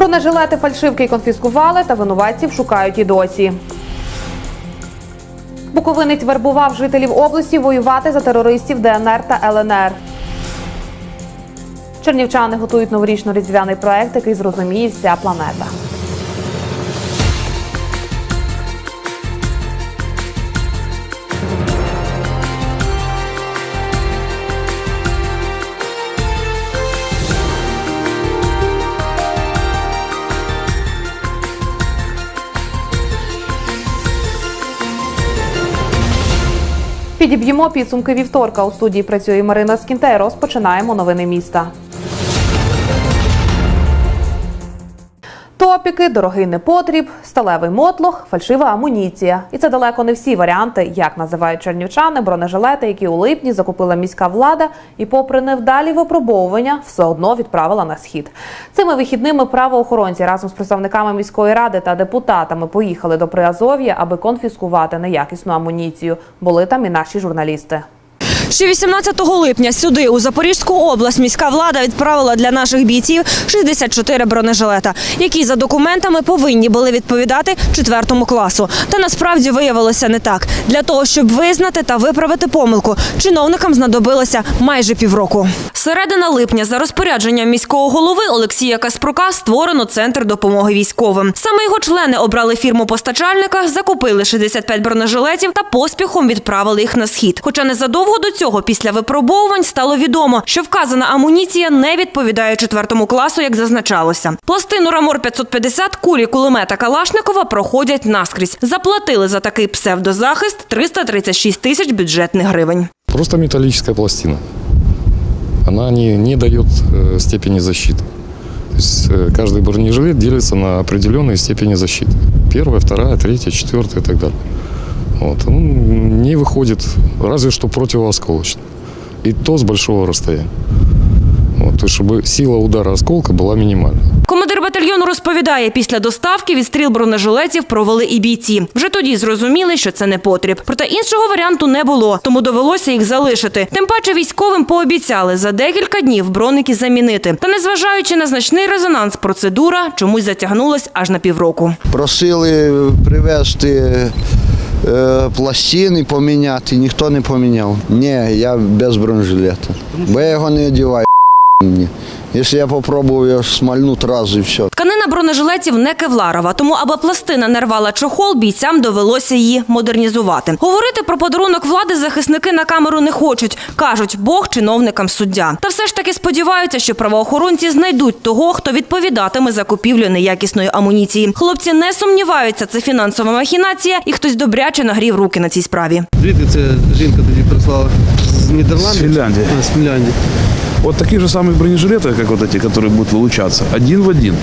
Бронежилети фальшивки конфіскували та винуватців шукають і досі. Буковинець вербував жителів області воювати за терористів ДНР та ЛНР. Чернівчани готують новорічно-різдвяний проект, який зрозуміє вся планета. Підіб'ємо підсумки вівторка. У студії працює Марина Скінте. Розпочинаємо новини міста. Топіки, дорогий непотріб, сталевий мотлох, фальшива амуніція. І це далеко не всі варіанти, як називають чернівчани, бронежилети, які у липні закупила міська влада, і, попри невдалі випробовування, все одно відправила на схід. Цими вихідними правоохоронці разом з представниками міської ради та депутатами поїхали до Приазов'я, аби конфіскувати неякісну амуніцію. Були там і наші журналісти. Ще 18 липня сюди, у Запорізьку область, міська влада відправила для наших бійців 64 бронежилета, які за документами повинні були відповідати четвертому класу. Та насправді виявилося не так. Для того, щоб визнати та виправити помилку, чиновникам знадобилося майже півроку. Середина липня за розпорядженням міського голови Олексія Каспрука створено центр допомоги військовим. Саме його члени обрали фірму постачальника, закупили 65 бронежилетів та поспіхом відправили їх на схід. Хоча незадовго до цього, після випробовувань, стало відомо, що вказана амуніція не відповідає четвертому класу, як зазначалося. Пластину Рамор 550 кулі кулемета Калашникова проходять наскрізь. Заплатили за такий псевдозахист 336 тисяч бюджетних гривень. Просто металлическая пластина. Она не, не дает э, степени защиты. То есть э, каждый бронежилет делится на определенные степени защиты. Первая, вторая, третья, четвертая и так далее. Вот. Он не выходит, разве что противоосколочно. И то с большого расстояния. Вот. То есть, чтобы сила удара осколка была минимальна. Командир батальйону розповідає, після доставки відстріл бронежилетів провели і бійці. Вже тоді зрозуміли, що це не потріб. Проте іншого варіанту не було, тому довелося їх залишити. Тим паче військовим пообіцяли за декілька днів броники замінити. Та незважаючи на значний резонанс, процедура чомусь затягнулась аж на півроку. Просили привезти е, пластини поміняти, ніхто не поміняв. Ні, я без бронежилета. Бо я його не одягаю. Якщо я попробую його смальнути раз і все. Тканина бронежилетів не кевларова, тому аби пластина не рвала чохол, бійцям довелося її модернізувати. Говорити про подарунок влади захисники на камеру не хочуть. кажуть, Бог чиновникам суддя. Та все ж таки сподіваються, що правоохоронці знайдуть того, хто відповідатиме за купівлю неякісної амуніції. Хлопці не сумніваються, це фінансова махінація, і хтось добряче нагрів руки на цій справі. Звідки це жінка тоді прислала? З Нідерландів? З Фінляндії. А, з Фінляндії. Вот такие же самые бронежилеты, как вот эти, которые будут вылучаться, один в один.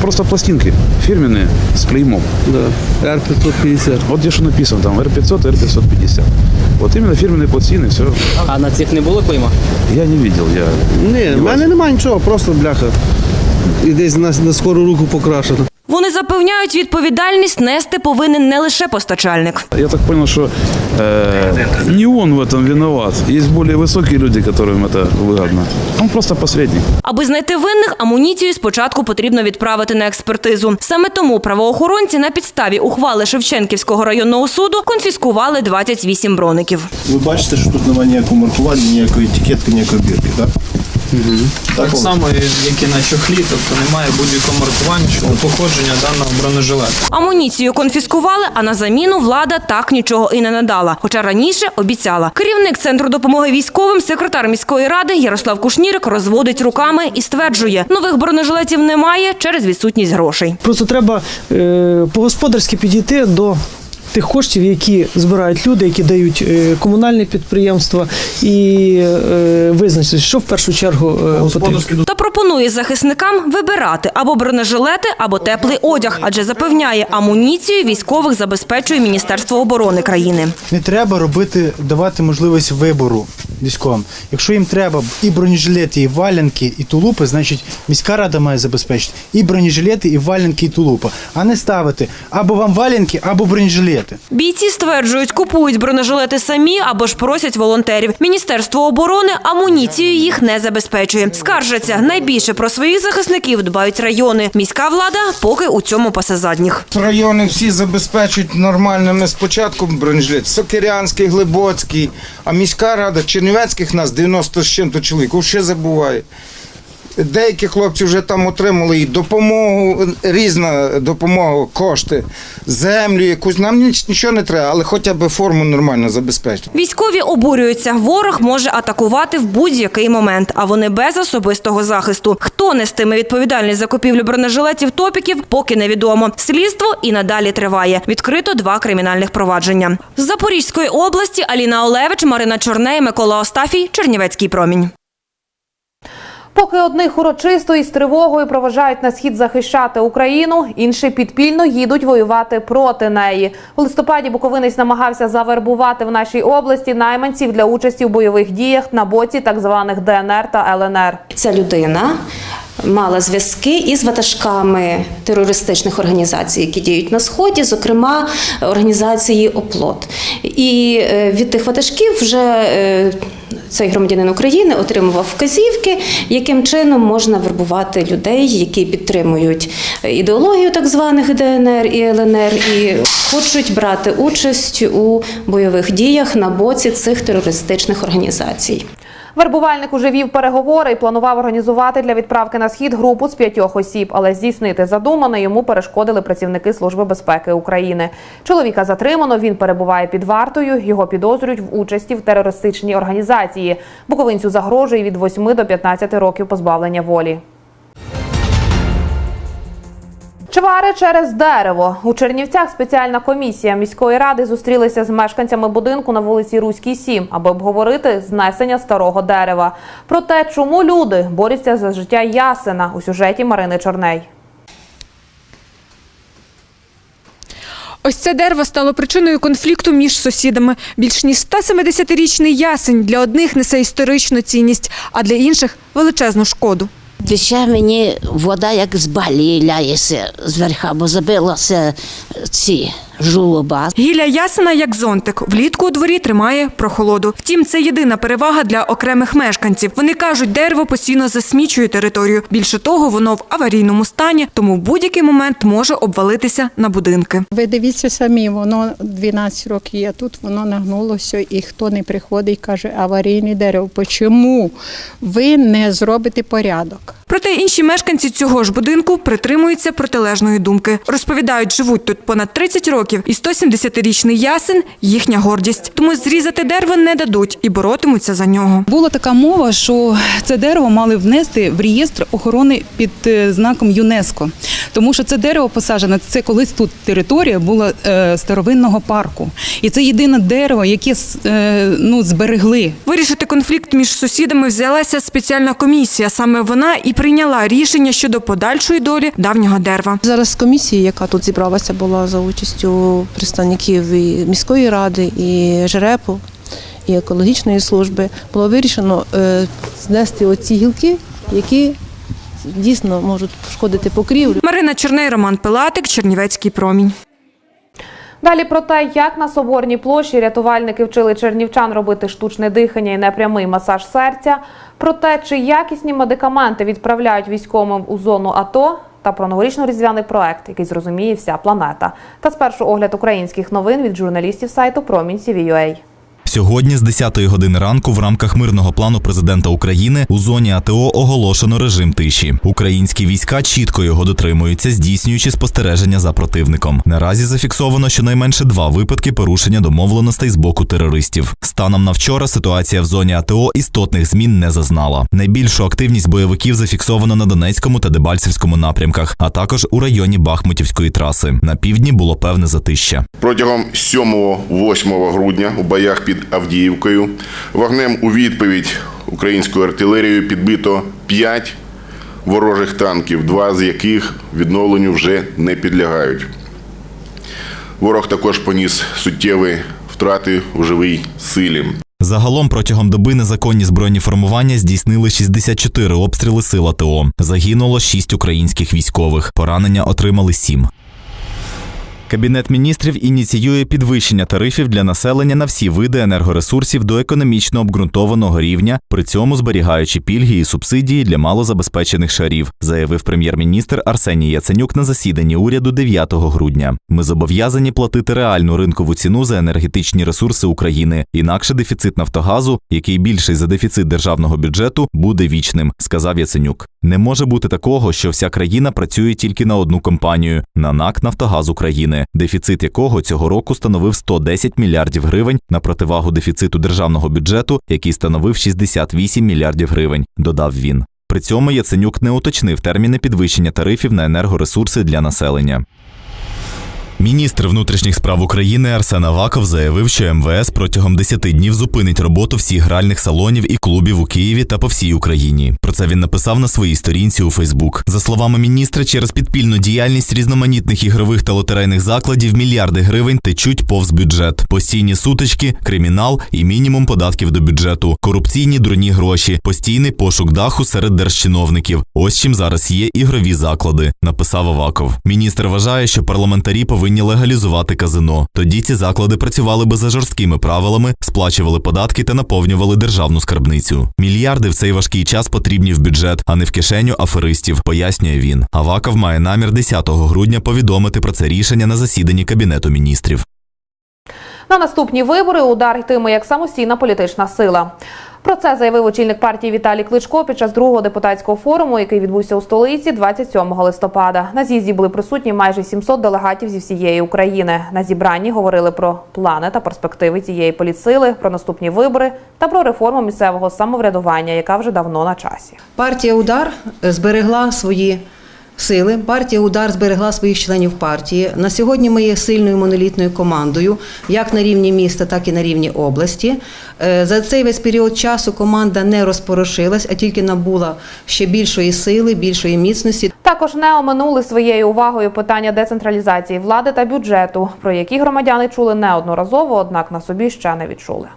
Просто пластинки фирменные с клеймом. Да. Р-550. Вот где что написано там R500, R550. Вот именно фирменные пластины, все. А на цих не було клейма? Я не видел, я Ні, в мене немає нічого, просто бляха. І десь на, на скору руку покрашено. Вони запевняють, відповідальність нести повинен не лише постачальник. Я так понял, что э, не он в этом виноват. Есть более высокие люди, которым это выгодно. Он просто посредник. Аби знайти винних, амуніцію спочатку потрібно відправити на експертизу. Саме тому правоохоронці на підставі ухвали Шевченківського районного суду конфіскували 28 броників. Ви бачите, що тут немає ніякого маркування, ніякої етикетки, ніякої бірки, так? Так само, як і на чохлі, тобто немає будь-якого маркування щодо походження даного бронежилета. Амуніцію конфіскували, а на заміну влада так нічого і не надала. Хоча раніше обіцяла. Керівник центру допомоги військовим, секретар міської ради Ярослав Кушнірик розводить руками і стверджує, нових бронежилетів немає через відсутність грошей. Просто треба е, по-господарськи підійти до тих коштів, які збирають люди, які дають е, комунальні підприємства, і е, визначити, що в першу чергу е, потрібно. Та пропонує захисникам вибирати або бронежилети, або теплий одяг, адже запевняє, амуніцію військових забезпечує Міністерство оборони країни. Не треба робити, давати можливість вибору військовим. Якщо їм треба і бронежилети, і валянки, і тулупи, значить міська рада має забезпечити і бронежилети, і валянки, і тулупи, а не ставити або вам валянки, або бронежилети. Бійці стверджують, купують бронежилети самі або ж просять волонтерів. Міністерство оборони амуніцією їх не забезпечує. Скаржаться найбільше про своїх захисників дбають райони. Міська влада поки у цьому пасе задніх. Райони всі забезпечують нормальними спочатку бронежилет. Сокирянський, Глибоцький, а міська рада Чернівецьких нас 90 з чим-то чоловік ще забуває. Деякі хлопці вже там отримали і допомогу, різна допомога, кошти, землю якусь. Нам ніч- нічого не треба, але хоча б форму нормально забезпечити. Військові обурюються. Ворог може атакувати в будь-який момент, а вони без особистого захисту. Хто нестиме відповідальність за купівлю бронежилетів топіків, поки невідомо. Слідство і надалі триває. Відкрито два кримінальних провадження. З Запорізької області Аліна Олевич, Марина Чорней, Микола Остафій, Чернівецький промінь. Поки одних урочисто і з тривогою проважають на схід захищати Україну, інші підпільно їдуть воювати проти неї. У листопаді Буковинець намагався завербувати в нашій області найманців для участі в бойових діях на боці так званих ДНР та ЛНР. Ця людина мала зв'язки із ватажками терористичних організацій, які діють на сході, зокрема організації Оплот. І е, від тих ватажків вже е, цей громадянин України отримував вказівки, яким чином можна вербувати людей, які підтримують ідеологію так званих ДНР і ЛНР, і хочуть брати участь у бойових діях на боці цих терористичних організацій. Вербувальник уже вів переговори і планував організувати для відправки на схід групу з п'ятьох осіб, але здійснити задумане йому перешкодили працівники Служби безпеки України. Чоловіка затримано. Він перебуває під вартою. Його підозрюють в участі в терористичній організації. Буковинцю загрожує від 8 до 15 років позбавлення волі. Чвари через дерево у Чернівцях спеціальна комісія міської ради зустрілися з мешканцями будинку на вулиці Руській 7, аби обговорити знесення старого дерева. Про те, чому люди борються за життя ясена у сюжеті Марини Чорней. Ось це дерево стало причиною конфлікту між сусідами. Більш ніж 170-річний ясень для одних несе історичну цінність, а для інших величезну шкоду. Тече мені вода як з балі ляється зверха, бо забилося ці жулоба. Гілля ясена як зонтик. Влітку у дворі тримає прохолоду. Втім, це єдина перевага для окремих мешканців. Вони кажуть, дерево постійно засмічує територію. Більше того, воно в аварійному стані, тому в будь-який момент може обвалитися на будинки. Ви дивіться самі, воно 12 років є тут, воно нагнулося, і хто не приходить, каже, аварійне дерево. Чому ви не зробите порядок? Проте інші мешканці цього ж будинку притримуються протилежної думки. Розповідають, живуть тут понад 30 років, і 170-річний ясен їхня гордість. Тому зрізати дерево не дадуть і боротимуться за нього. Була така мова, що це дерево мали внести в реєстр охорони під е, знаком ЮНЕСКО, тому що це дерево посаджене. Це колись тут територія була е, старовинного парку, і це єдине дерево, яке е, ну зберегли. Вирішити конфлікт між сусідами взялася спеціальна комісія. Саме вона і прийняла рішення щодо подальшої долі давнього дерева. Зараз комісія, яка тут зібралася, була за участю представників і міської ради, і ЖРЕПу, і екологічної служби, було вирішено е, знести оці гілки, які дійсно можуть шкодити покрівлю. Марина Черней, Роман Пилатик, Чернівецький промінь. Далі про те, як на соборній площі рятувальники вчили чернівчан робити штучне дихання і непрямий масаж серця, про те, чи якісні медикаменти відправляють військовим у зону АТО, та про новорічно-різдвяний проект, який зрозуміє вся планета. Та спершу огляд українських новин від журналістів сайту Промінь CVUA. Сьогодні з 10-ї години ранку в рамках мирного плану президента України у зоні АТО оголошено режим тиші. Українські війська чітко його дотримуються, здійснюючи спостереження за противником. Наразі зафіксовано щонайменше два випадки порушення домовленостей з боку терористів. Станом на вчора ситуація в зоні АТО істотних змін не зазнала. Найбільшу активність бойовиків зафіксовано на Донецькому та Дебальцевському напрямках, а також у районі Бахмутівської траси. На півдні було певне затища. Протягом 7-8 грудня у боях під Авдіївкою вогнем у відповідь українською артилерією підбито 5 ворожих танків, два з яких відновленню вже не підлягають. Ворог також поніс суттєві втрати у живій силі. Загалом протягом доби незаконні збройні формування здійснили 64 обстріли сил АТО. Загинуло 6 українських військових. Поранення отримали 7. Кабінет міністрів ініціює підвищення тарифів для населення на всі види енергоресурсів до економічно обґрунтованого рівня, при цьому зберігаючи пільги і субсидії для малозабезпечених шарів, заявив прем'єр-міністр Арсеній Яценюк на засіданні уряду 9 грудня. Ми зобов'язані платити реальну ринкову ціну за енергетичні ресурси України. Інакше дефіцит Нафтогазу, який більший за дефіцит державного бюджету, буде вічним, сказав Яценюк. Не може бути такого, що вся країна працює тільки на одну компанію на НАК Нафтогаз Дефіцит якого цього року становив 110 мільярдів гривень на противагу дефіциту державного бюджету, який становив 68 мільярдів гривень, додав він. При цьому Яценюк не уточнив терміни підвищення тарифів на енергоресурси для населення. Міністр внутрішніх справ України Арсен Аваков заявив, що МВС протягом 10 днів зупинить роботу всіх гральних салонів і клубів у Києві та по всій Україні. Про це він написав на своїй сторінці у Фейсбук. За словами міністра, через підпільну діяльність різноманітних ігрових та лотерейних закладів мільярди гривень течуть повз бюджет, постійні сутички, кримінал і мінімум податків до бюджету, корупційні дурні гроші, постійний пошук даху серед держчиновників. Ось чим зараз є ігрові заклади, написав Аваков. Міністр вважає, що парламентарі повинні легалізувати казино. Тоді ці заклади працювали би за жорсткими правилами, сплачували податки та наповнювали державну скарбницю. Мільярди в цей важкий час потрібні в бюджет, а не в кишеню аферистів, пояснює він. Аваков має намір 10 грудня повідомити про це рішення на засіданні кабінету міністрів. На наступні вибори удар йтиме як самостійна політична сила. Про це заявив очільник партії Віталій Кличко під час другого депутатського форуму, який відбувся у столиці 27 листопада. На з'їзді були присутні майже 700 делегатів зі всієї України. На зібранні говорили про плани та перспективи цієї політсили, про наступні вибори та про реформу місцевого самоврядування, яка вже давно на часі. Партія Удар зберегла свої сили. Партія Удар зберегла своїх членів партії. На сьогодні ми є сильною монолітною командою, як на рівні міста, так і на рівні області. Е, За цей весь період часу команда не розпорошилась, а тільки набула ще більшої сили, більшої міцності. Також не оминули своєю увагою питання децентралізації влади та бюджету, про які громадяни чули неодноразово, однак на собі ще не відчули.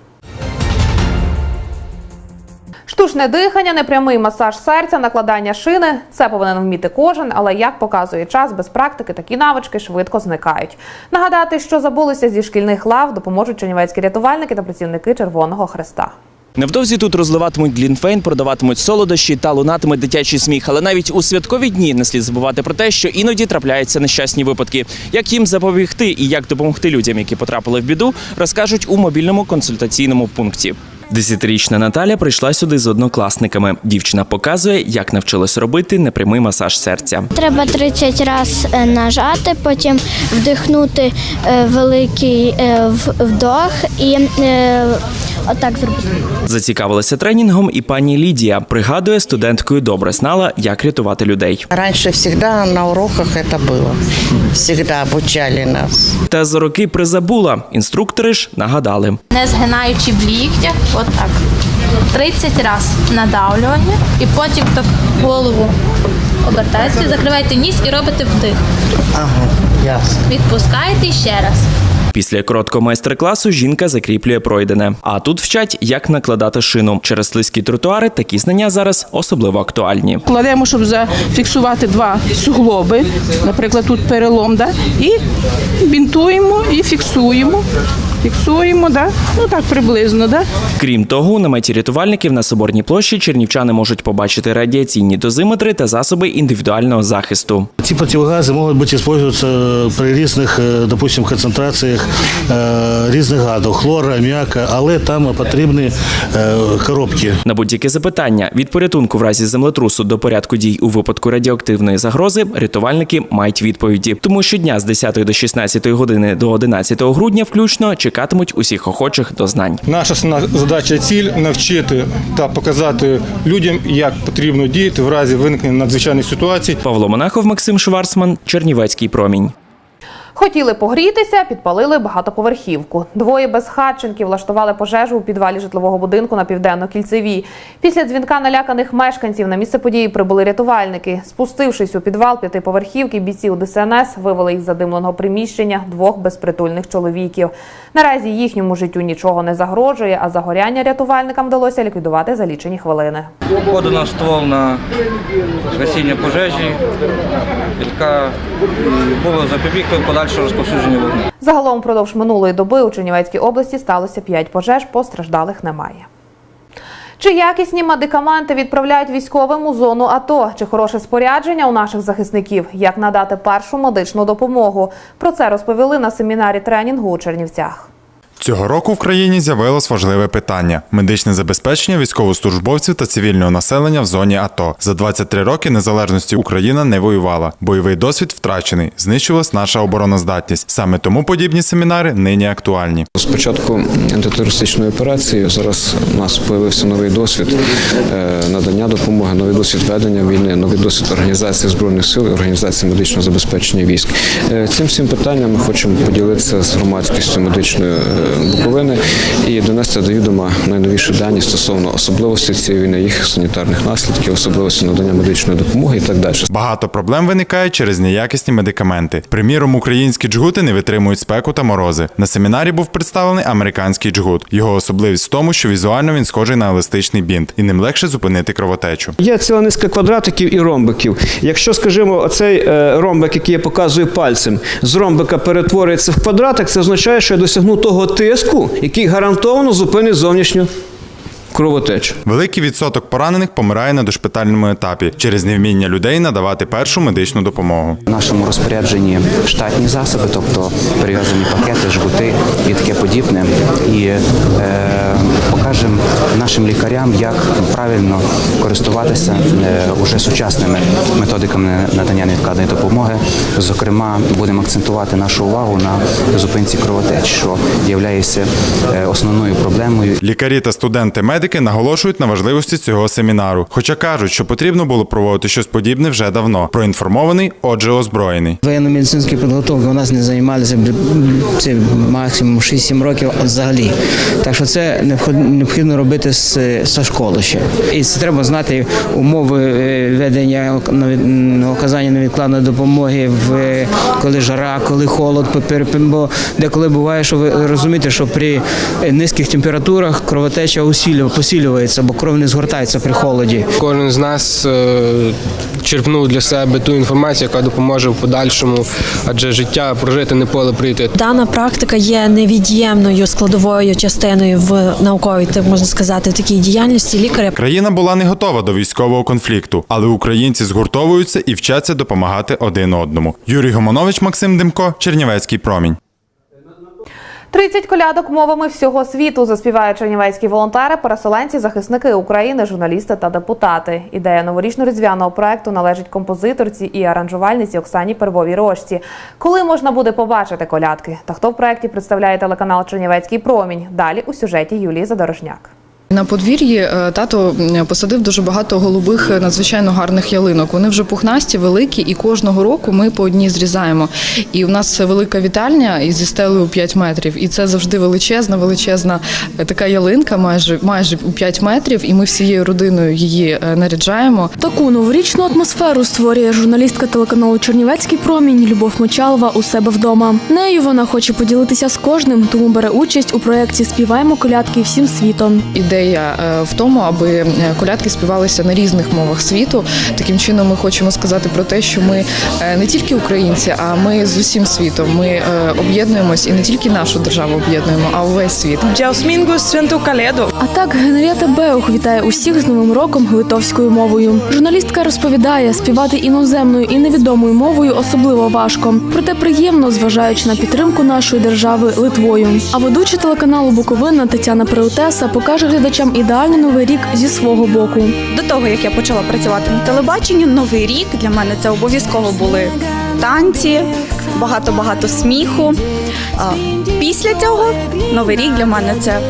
Штучне дихання, непрямий масаж серця, накладання шини це повинен вміти кожен, але як показує час, без практики такі навички швидко зникають. Нагадати, що забулися зі шкільних лав, допоможуть чернівецькі рятувальники та працівники Червоного Хреста. Невдовзі тут розливатимуть глінфейн, продаватимуть солодощі та лунатиме дитячий сміх. Але навіть у святкові дні не слід забувати про те, що іноді трапляються нещасні випадки. Як їм запобігти і як допомогти людям, які потрапили в біду, розкажуть у мобільному консультаційному пункті. Десятирічна Наталя прийшла сюди з однокласниками. Дівчина показує, як навчилась робити непрямий масаж серця. Треба 30 разів нажати, потім вдихнути е, великий е, вдох і е, отак зробити. Зацікавилася тренінгом, і пані Лідія пригадує, студенткою добре знала, як рятувати людей. Раньше всегда на уроках это было. Всегда обучали нас. Та за роки призабула. Інструктори ж нагадали. не згинаючи в ліктях, отак. 30 разів надавлювання і потім так голову обертаєте, закриваєте ніс і робите вдих. Ага, ясно. Відпускаєте і ще раз. Після короткого майстер-класу жінка закріплює пройдене. А тут вчать, як накладати шину. Через слизькі тротуари такі знання зараз особливо актуальні. Кладемо, щоб зафіксувати два суглоби, наприклад, тут перелом, да? і бінтуємо і фіксуємо. Фіксуємо, да? ну так приблизно. Да? Крім того, у наметі рятувальників на соборній площі чернівчани можуть побачити радіаційні дозиметри та засоби індивідуального захисту. Эти противогазы могут быть использоваться при різних, е, допустим, концентраціях е, різних газів, хлора, аміака, але там потрібні е, коробки. На будь-яке запитання від порятунку в разі землетрусу до порядку дій у випадку радіоактивної загрози рятувальники мають відповіді. Тому щодня з 10 до 16 години до 11 грудня включно чекатимуть усіх охочих до знань. Наша основна задача ціль навчити та показати людям, як потрібно діяти в разі виникнення надзвичайних ситуацій. Павло Монахов, Максим Шварцман, Чернівецький промінь. Хотіли погрітися, підпалили багатоповерхівку. Двоє безхатченків влаштували пожежу у підвалі житлового будинку на південно-кільцевій. Після дзвінка наляканих мешканців на місце події прибули рятувальники. Спустившись у підвал п'ятиповерхівки, бійці УДСНС вивели із задимленого приміщення двох безпритульних чоловіків. Наразі їхньому життю нічого не загрожує, а загоряння рятувальникам вдалося ліквідувати за лічені хвилини. Подано ствол на гасіння пожежі, яка було запобігти подальшому подальше розповсюдження вогню. Загалом впродовж минулої доби у Чернівецькій області сталося 5 пожеж, постраждалих немає. Чи якісні медикаменти відправляють військовим у зону АТО? Чи хороше спорядження у наших захисників? Як надати першу медичну допомогу? Про це розповіли на семінарі тренінгу у Чернівцях. Цього року в країні з'явилось важливе питання: медичне забезпечення військовослужбовців та цивільного населення в зоні АТО. За 23 роки незалежності Україна не воювала. Бойовий досвід втрачений, знищилась наша обороноздатність. Саме тому подібні семінари нині актуальні. З початку антитерористичної операції зараз у нас з'явився новий досвід е, надання допомоги, новий досвід ведення війни, новий досвід організації збройних сил, організації медичного забезпечення військ. Е, Цим всім питанням ми хочемо поділитися з громадськістю медичної е, Буковини і донести до відома найновіші дані стосовно особливостей цієї війни, їх санітарних наслідків, особливості надання медичної допомоги і так далі. Багато проблем виникає через неякісні медикаменти. Приміром, українські джгути не витримують спеку та морози. На семінарі був представлений американський джгут. Його особливість в тому, що візуально він схожий на еластичний бінт, і ним легше зупинити кровотечу. Є ціла низка квадратиків і ромбиків. Якщо, скажімо, оцей е, ромбик, який я показую пальцем, з ромбика перетворюється в квадратик, це означає, що я досягну того тиску, який гарантовано зупинить зовнішню кровотечу. Великий відсоток поранених помирає на дошпитальному етапі через невміння людей надавати першу медичну допомогу. В нашому розпорядженні штатні засоби, тобто перев'язані пакети, жгути і таке подібне. І е, покажемо нашим лікарям, як правильно користуватися е, уже сучасними методиками надання невідкладної допомоги. Зокрема, будемо акцентувати нашу увагу на зупинці кровотеч, що є основною проблемою. Лікарі та студенти медики наголошують на важливості цього семінару, хоча кажуть, що потрібно було проводити щось подібне вже давно. Проінформований, отже, озброєний. Воєнно-медицинської підготовки у нас не займалися це максимум 6-7 років взагалі. Так що це необхідно робити з, зі школи ще. І це треба знати умови е, ведення оказання невідкладної допомоги в коли жара, коли холод, бо деколи буває, що ви розумієте, що при низьких температурах кровотеча усілює, посилюється, бо кров не згортається при холоді. Кожен з нас е, черпнув для себе ту інформацію, яка допоможе в подальшому, адже життя прожити не поле прийти. Дана практика є невід'ємною складовою частиною в науковій, так можна сказати, такій діяльності лікаря. Країна була не готова до військового конфлікту, але українці згуртовуються і вчаться допомагати один одному. Юрій Гомонович, Максим Демко, Чернівецький промінь. 30 колядок мовами всього світу заспівають чернівецькі волонтери, переселенці, захисники України, журналісти та депутати. Ідея новорічно-різдвяного проекту належить композиторці і аранжувальниці Оксані Первовій Рощі. Коли можна буде побачити колядки? Та хто в проекті представляє телеканал Чернівецький промінь? Далі у сюжеті Юлії Задорожняк. На подвір'ї е, тато посадив дуже багато голубих, е, надзвичайно гарних ялинок. Вони вже пухнасті, великі, і кожного року ми по одній зрізаємо. І у нас велика вітальня із зі стелею 5 метрів. І це завжди величезна, величезна е, така ялинка, майже майже у 5 метрів. І ми всією родиною її наряджаємо. Таку новорічну атмосферу створює журналістка телеканалу Чернівецький промінь Любов Мочалова у себе вдома. Нею вона хоче поділитися з кожним, тому бере участь у проєкті Співаємо колядки всім світом. Ідея е, в тому, аби е, колядки співалися на різних мовах світу. Таким чином, ми хочемо сказати про те, що ми е, не тільки українці, а ми з усім світом. Ми об'єднуємось і не тільки нашу державу об'єднуємо, а увесь світ. Джаусмінгу святу каледу. А так Генрієта Беух вітає усіх з новим роком литовською мовою. Журналістка розповідає, співати іноземною і невідомою мовою особливо важко. Проте приємно, зважаючи на підтримку нашої держави Литвою. А ведуча телеканалу Буковина Тетяна Преутеса покаже глядачам ідеальний новий рік зі свого боку. До того як я почала працювати на телебаченні, новий рік для мене це обов'язково були танці, багато-багато сміху. А після цього новий рік для мене це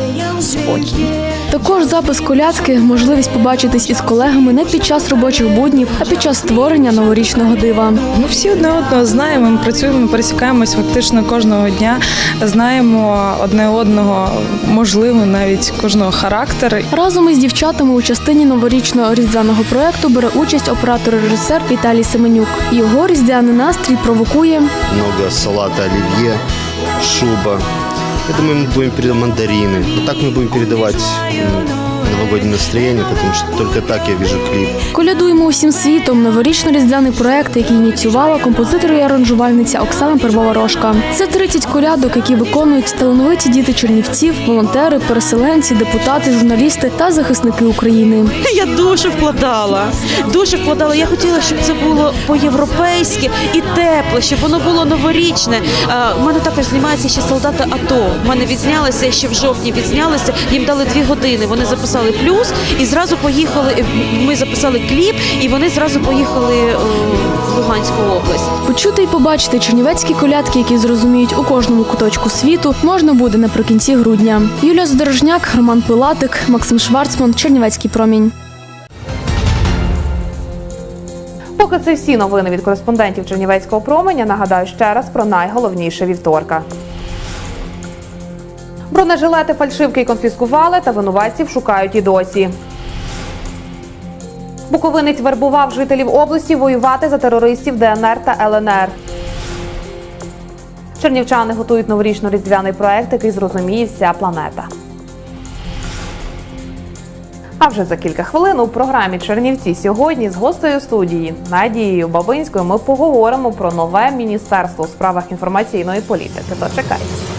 спокій. Також запис колядки, можливість побачитись із колегами не під час робочих буднів, а під час створення новорічного дива. Ми всі одне одного знаємо, ми працюємо, ми пересікаємось фактично кожного дня. Знаємо одне одного, можливо, навіть кожного характер. Разом із дівчатами у частині новорічного різдвяного проекту бере участь оператор-режисер Віталій Семенюк. Його різдвяний настрій провокує много салата оливье, шуба. Я думаю, мы будем передавать мандарины. Вот так мы будем передавать м, новогоднее настроение, потому что только так я вижу клип. Колядуємо усім світом новорічно-різдвяний проект, який ініціювала композитор і аранжувальниця Оксана Первоворожка. Це 30 колядок, які виконують талановиті діти чернівців, волонтери, переселенці, депутати, журналісти та захисники України. Я дуже вкладала, дуже вкладала. Я хотіла, щоб це було по-європейськи і тепле, щоб воно було новорічне. А, У мене також знімаються ще солдати АТО. У мене відзнялися ще в жовтні. Відзнялися. Їм дали дві години. Вони записали плюс і зразу поїхали. Ми записали кліп, і вони зразу поїхали е, в Луганську область. Почути і побачити чернівецькі колядки, які зрозуміють у кожному куточку світу, можна буде наприкінці грудня. Юлія Здорожняк, Роман Пилатик, Максим Шварцман, Чернівецький промінь. Поки це всі новини від кореспондентів Чернівецького променя. Нагадаю ще раз про найголовніше вівторка. Бронежилети фальшивки конфіскували та винуватців шукають і досі. Буковинець вербував жителів області воювати за терористів ДНР та ЛНР. Чернівчани готують новорічно-різдвяний проект, який зрозуміє вся планета. А вже за кілька хвилин у програмі Чернівці сьогодні з гостею студії Надією Бабинською ми поговоримо про нове міністерство у справах інформаційної політики. Дочекайтеся.